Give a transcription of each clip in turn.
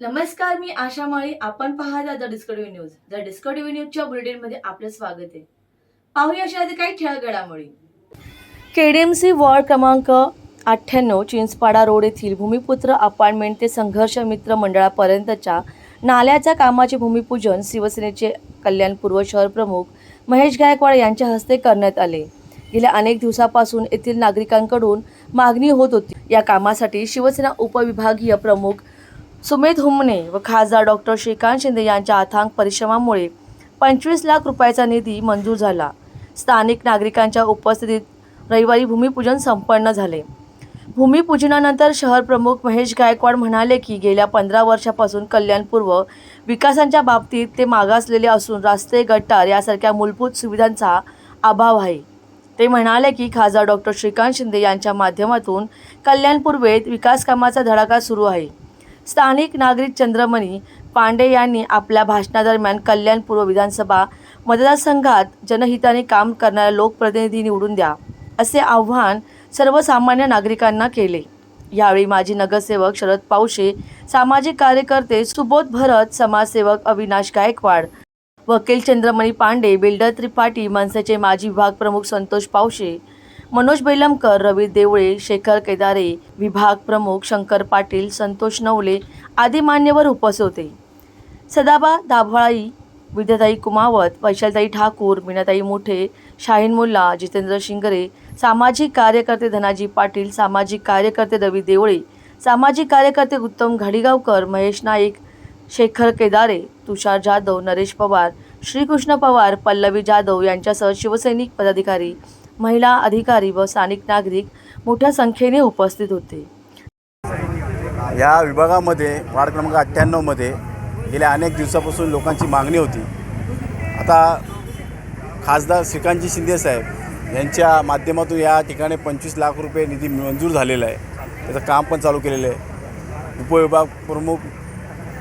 नमस्कार मी आशा माळी. आपण पाहता the Discovery News. The Discovery न्यूजच्या बुलेटिनमध्ये आपलं स्वागत आहे. पाहूया अशा काही ठळक घडामोडी केडीएमसी वॉर्ड क्रमांक अठ्ठ्याण्णव चिंचपाडा रोड येथील भूमिपुत्र अपार्टमेंट ते संघर्ष मित्र मंडळापर्यंतच्या नाल्याच्या कामाचे भूमिपूजन शिवसेनेचे कल्याणपूर्व शहर प्रमुख महेश गायकवाड यांच्या हस्ते करण्यात आले. गेल्या अनेक दिवसापासून येथील नागरिकांकडून मागणी होत होती. या कामासाठी शिवसेना उपविभागीय प्रमुख सुमित हुमने व खासदार डॉक्टर श्रीकांत शिंदे यांच्या अथांग परिश्रमामुळे पंचवीस लाख रुपयाचा निधी मंजूर झाला. स्थानिक नागरिकांच्या उपस्थितीत रविवारी भूमिपूजन संपन्न झाले. भूमिपूजनानंतर शहर प्रमुख महेश गायकवाड म्हणाले की गेल्या पंधरा वर्षापासून कल्याणपूर्व विकासांच्या बाबतीत ते मागासलेले असून रस्ते गटार यासारख्या मूलभूत सुविधांचा अभाव आहे. ते म्हणाले की खासदार डॉक्टर श्रीकांत शिंदे यांच्या माध्यमातून कल्याण पूर्वेत विकास कामाचा धडाका सुरू आहे. स्थानिक नागरिक चंद्रमणी पांडे यांनी आपल्या भाषणादरम्यान कल्याण पूर्व विधानसभा मतदारसंघात जनहिताने काम करणाऱ्या लोकप्रतिनिधी निवडून द्या असे आव्हान सर्वसामान्य नागरिकांना केले. यावेळी माजी नगरसेवक शरद पावशे सामाजिक कार्यकर्ते सुबोध भरत समाजसेवक अविनाश गायकवाड वकील चंद्रमणी पांडे बिल्डर त्रिपाठी मनसेचे माजी विभाग प्रमुख संतोष पावशे मनोज बेलमकर रवी देवळे शेखर केदारे विभाग प्रमुख शंकर पाटील संतोष नवले आदी मान्यवर उपस्थित होते. सदाबा दाभाळी विद्याताई कुमावत वैशालताई ठाकूर मीनाताई मोठे शाहीन मुल्ला जितेंद्र शिंगरे सामाजिक कार्यकर्ते धनाजी पाटील सामाजिक कार्यकर्ते रवी देवळे सामाजिक कार्यकर्ते उत्तम घाडीगावकर महेश नाईक शेखर केदारे तुषार जाधव नरेश पवार श्रीकृष्ण पवार पल्लवी जाधव यांच्यासह शिवसैनिक पदाधिकारी महिला अधिकारी व स्थानिक नागरिक मोठ्या संख्येने उपस्थित होते. या विभागामध्ये वार्ड क्रमांक अठ्ठ्याण्णवमध्ये गेल्या अनेक दिवसापासून लोकांची मागणी होती. आता खासदार श्रीकांतजी शिंदेसाहेब यांच्या माध्यमातून या ठिकाणी पंचवीस लाख रुपये निधी मंजूर झालेला आहे. त्याचं काम पण चालू केलेलं आहे. उपविभाग प्रमुख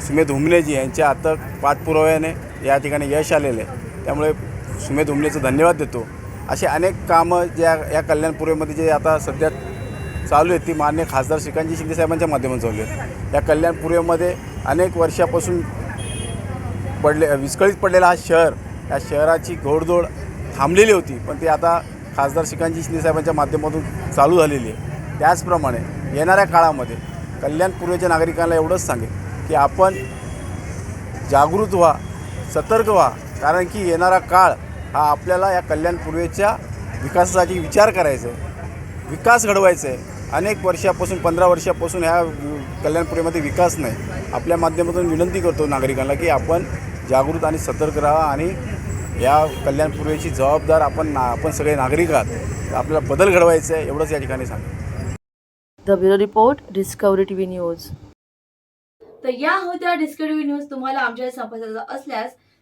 सुमेध हुमनेजी यांच्या अथक पाठपुराव्याने या ठिकाणी यश आलेलं आहे. त्यामुळे सुमेध हुमनेचं धन्यवाद देतो. असे अनेक कामं ज्या या कल्याणपूर्वेमध्ये जे आता सध्या चालू आहेत ती मान्य खासदार श्रीकांतजी शिंदे साहेबांच्या माध्यमातून चालू आहेत. या कल्याणपूर्वेमध्ये अनेक वर्षापासून पडले विस्कळीत पडलेला हा शहर या शहराची घोडदौड थांबलेली होती पण ती आता खासदार श्रीकांतजी शिंदे साहेबांच्या माध्यमातून चालू झालेली आहे. त्याचप्रमाणे येणाऱ्या काळामध्ये कल्याणपूर्वेच्या नागरिकांना एवढंच सांगेल की आपण जागृत व्हा सतर्क व्हा कारण की येणारा काळ हा आपल्याला या कल्याण पूर्वेच्या विकासासाठी विचार करायचा आहे विकास घडवायचा आहे अनेक वर्षापासून पंधरा वर्षापासून ह्या कल्याणपुरीमध्ये विकास नाही. आपल्या माध्यमातून विनंती करतो नागरिकांना की आपण जागृत आणि सतर्क राहा आणि या कल्याणपूर्वेची जबाबदार आपण ना आपण सगळे नागरिक आहात. आपल्याला बदल घडवायचा आहे एवढंच या ठिकाणी सांगतो. The bureau report Discovery TV News. तर या होत्या डिस्कवरी न्यूज. तुम्हाला आमच्या संपर्काचा असल्यास